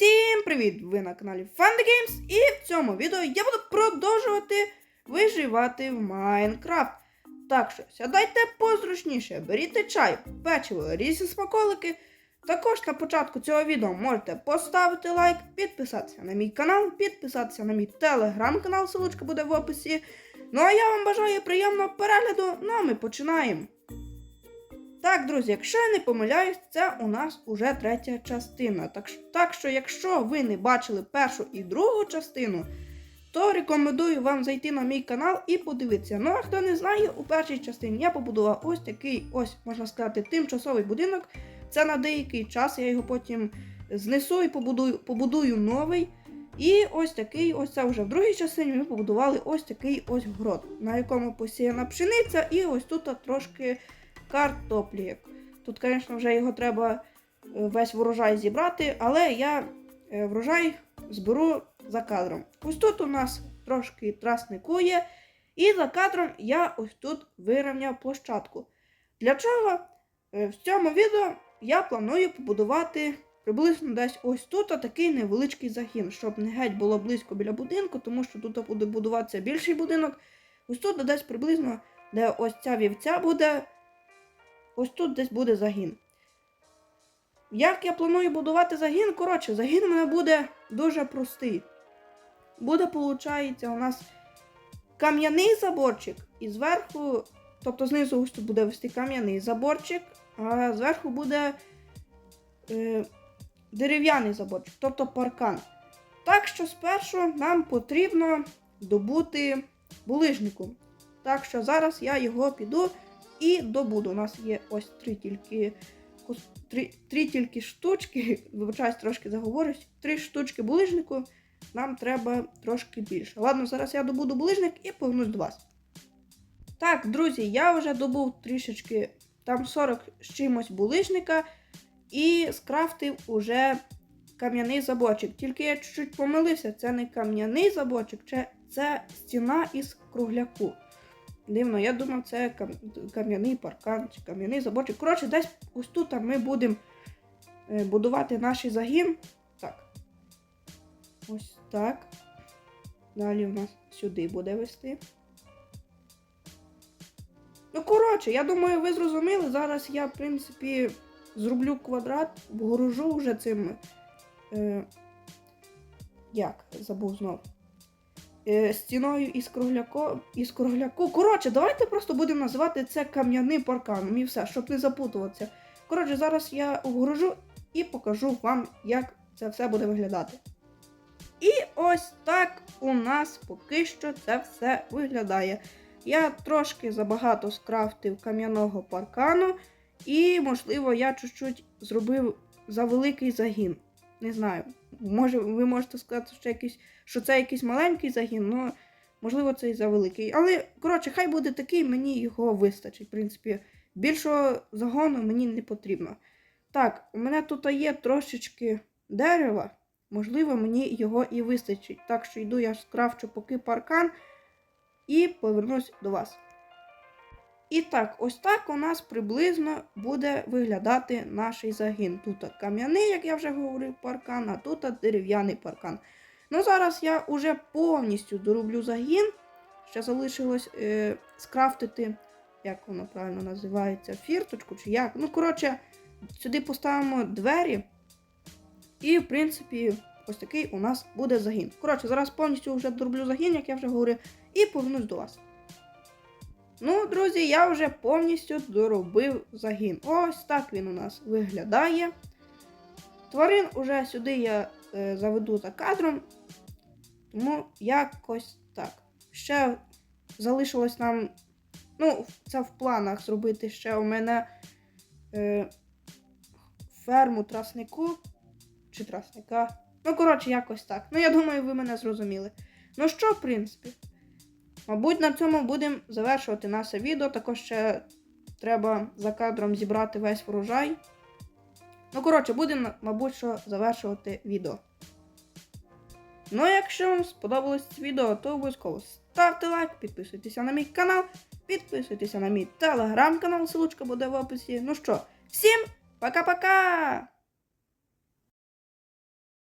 Всім привіт! Ви на каналі Fun Games і в цьому відео я буду продовжувати виживати в Майнкрафт. Так що сядайте позручніше, беріть чай, печиво, різні смаколики. Також на початку цього відео можете поставити лайк, підписатися на мій канал, підписатися на мій телеграм-канал, ссылочка буде в описі. Ну а я вам бажаю приємного перегляду, ну а ми починаємо. Так, друзі, якщо я не помиляюсь, це у нас уже третя частина. Так, так що, якщо ви не бачили першу і другу частину, то рекомендую вам зайти на мій канал і подивитися. Ну а хто не знає, у першій частині я побудував ось такий, ось можна сказати, тимчасовий будинок. Це на деякий час, я його потім знесу і побудую, побудую новий. І ось такий, ось це вже в другій частині ми побудували ось такий ось грот, на якому посіяна пшениця, і ось тут трошки картоплі. Тут, звісно, вже його треба е, весь врожай зібрати, але я е, врожай зберу за кадром. Ось тут у нас трошки трасникує, і за кадром я ось тут вирівняв площадку. Для чого? Е, В цьому відео я планую побудувати приблизно десь ось тут такий невеличкий загін, щоб не геть було близько біля будинку, тому що тут буде будуватися більший будинок. Ось тут десь приблизно, де ось ця вівця буде, ось тут десь буде загін. Як я планую будувати загін? Коротше, загін у мене буде дуже простий. Буде, виходить, у нас кам'яний заборчик, і зверху, тобто знизу ось буде вести кам'яний заборчик, а зверху буде е, дерев'яний заборчик, тобто паркан. Так що спершу нам потрібно добути булижнику. Так що зараз я його піду і добуду. У нас є ось три тільки три, три тільки штучки. Вибачаюсь, трошки заговорюсь. Три штучки булижнику. Нам треба трошки більше. Ладно, зараз я добуду булижник і повернусь до вас. Так, друзі, я вже добув трішечки там 40 з чимось булижника і скрафтив уже кам'яний заборчик. Тільки я чуть-чуть помилився, це не кам'яний заборчик, це, це стіна із кругляку. Дивно, я думав, це кам- кам'яний паркан чи кам'яний заборчик. Коротше, десь ось тут ми будемо е, будувати наш загін. Так. Ось так. Далі у нас сюди буде вести. Ну, коротше, я думаю, ви зрозуміли. Зараз я, в принципі, зроблю квадрат, обгорожу вже цим. Е, як? Забув знов. Е, стіною із кругляко, із кругляку. Коротше, давайте просто будемо називати це кам'яним парканом і все, щоб не запутуватися. Коротше, зараз я обгорожу і покажу вам, як це все буде виглядати. І ось так у нас поки що це все виглядає. Я трошки забагато скрафтив кам'яного паркану, і, можливо, я чуть-чуть зробив за великий загін. Не знаю. Може, ви можете сказати, що, якийсь, що це якийсь маленький загін, але можливо це і за великий. Але, коротше, хай буде такий, мені його вистачить. В принципі, більшого загону мені не потрібно. Так, у мене тут є трошечки дерева. Можливо, мені його і вистачить. Так що йду я скрафчу поки паркан і повернусь до вас. І так, ось так у нас приблизно буде виглядати наш загін. Тут кам'яний, як я вже говорив, паркан, а тут дерев'яний паркан. Ну, зараз я вже повністю дороблю загін. Ще залишилось е, скрафтити, як воно правильно називається, фірточку чи як. Ну, коротше, сюди поставимо двері. І, в принципі, ось такий у нас буде загін. Коротше, зараз повністю вже дороблю загін, як я вже говорив, і повернусь до вас. Ну, друзі, я вже повністю доробив загін. Ось так він у нас виглядає. Тварин уже сюди я е, заведу за кадром. Тому якось так. Ще залишилось нам. Ну, це в планах зробити ще у мене е, ферму траснику. Чи трасника. Ну, коротше, якось так. Ну, я думаю, ви мене зрозуміли. Ну що, в принципі, Мабуть, на цьому будемо завершувати наше відео. Також ще треба за кадром зібрати весь врожай. Ну, коротше, будемо, мабуть, що завершувати відео. Ну, а якщо вам сподобалось це відео, то обов'язково ставте лайк, підписуйтеся на мій канал, підписуйтеся на мій телеграм-канал, ссылочка буде в описі. Ну що, всім пока-пока!